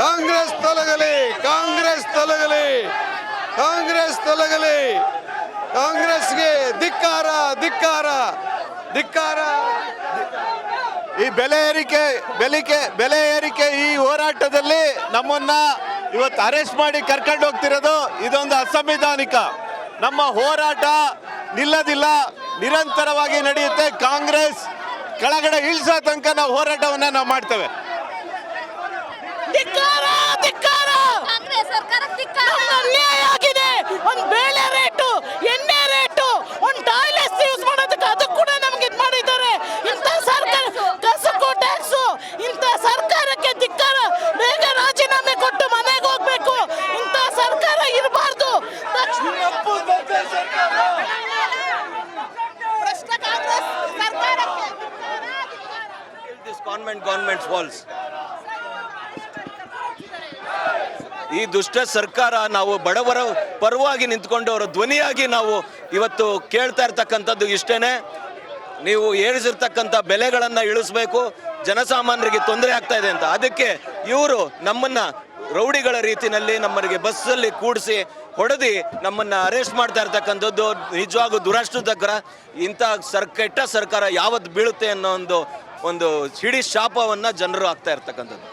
ಕಾಂಗ್ರೆಸ್ ತೊಲಗಲಿ ಕಾಂಗ್ರೆಸ್ ತೊಲಗಲಿ ಕಾಂಗ್ರೆಸ್ ತೊಲಗಲಿ. ಕಾಂಗ್ರೆಸ್ಗೆ ಧಿಕ್ಕಾರ ಧಿಕ್ಕಾರ ಧಿಕ್ಕಾರ. ಈ ಬೆಲೆ ಏರಿಕೆ, ಬೆಲಿಕೆ, ಬೆಲೆ ಏರಿಕೆ ಈ ಹೋರಾಟದಲ್ಲಿ ನಮ್ಮನ್ನ ಇವತ್ತು ಅರೆಸ್ಟ್ ಮಾಡಿ ಕರ್ಕೊಂಡು ಹೋಗ್ತಿರೋದು ಇದೊಂದು ಅಸಂವಿಧಾನಿಕ. ನಮ್ಮ ಹೋರಾಟ ನಿಲ್ಲದಿಲ್ಲ, ನಿರಂತರವಾಗಿ ನಡೆಯುತ್ತೆ. ಕಾಂಗ್ರೆಸ್ ಕೆಳಗಡೆ ಇಳಿಸೋ ತನಕ ನಾವು ಹೋರಾಟವನ್ನ ನಾವು ಮಾಡ್ತೇವೆ. ಧಿಕ್ಕಾರ ಧಿಕ್ಕಾರ. ಅನ್ಯಾಯ ಆಗಿದೆ. ಒಂದು ಬೇಳೆ ರೇಟು ಎಣ್ಣೆ ರೇಟು ಒಂದು ಟಾಯ್ಲೆಟ್ಸ್ ಯೂಸ್ ಮಾಡೋದಕ್ಕೆ ಅದು ಕೂಡ ನಮ್ಗೆ ಇದು ಮಾಡಿದ್ದಾರೆ. ಇಂಥ ಸರ್ಕಾರ ಕಸುಕು ಟ್ಯಾಕ್ಸ್ ಇಂಥ ಸರ್ಕಾರಕ್ಕೆ ಧಿಕ್ಕಾರ. ಬೇಗ ರಾಜೀನಾಮೆ ಕೊಟ್ಟು ಮನೆಗೆ ಹೋಗ್ಬೇಕು. ಇಂಥ ಸರ್ಕಾರ ಇರಬಾರ್ದು. ಗೌರ್ಮೆಂಟ್ ಗೌರ್ಮೆಂಟ್ ಫಾಲ್ಸ್ ಈ ದುಷ್ಟ ಸರ್ಕಾರ ನಾವು ಬಡವರ ಪರವಾಗಿ ನಿಂತ್ಕೊಂಡು ಅವರ ಧ್ವನಿಯಾಗಿ ನಾವು ಇವತ್ತು ಕೇಳ್ತಾ ಇರ್ತಕ್ಕಂಥದ್ದು ಇಷ್ಟೇನೆ. ನೀವು ಏರಿಸಿರ್ತಕ್ಕಂಥ ಬೆಲೆಗಳನ್ನು ಇಳಿಸ್ಬೇಕು, ಜನಸಾಮಾನ್ಯರಿಗೆ ತೊಂದರೆ ಆಗ್ತಾ ಇದೆ ಅಂತ. ಅದಕ್ಕೆ ಇವರು ನಮ್ಮನ್ನ ರೌಡಿಗಳ ರೀತಿನಲ್ಲಿ ನಮ್ಮರಿಗೆ ಬಸ್ಸಲ್ಲಿ ಕೂಡಿಸಿ ಹೊಡೆದಿ ನಮ್ಮನ್ನ ಅರೆಸ್ಟ್ ಮಾಡ್ತಾ ಇರ್ತಕ್ಕಂಥದ್ದು ನಿಜವಾಗೂ ದುರಾಷ್ಟ್ರದಕರ ಇಂಥ ಸರ್, ಕೆಟ್ಟ ಸರ್ಕಾರ ಯಾವತ್ತು ಬೀಳುತ್ತೆ ಅನ್ನೋ ಒಂದು ಒಂದು ಹಿಡಿ ಶಾಪವನ್ನ ಜನರು ಆಗ್ತಾ ಇರ್ತಕ್ಕಂಥದ್ದು.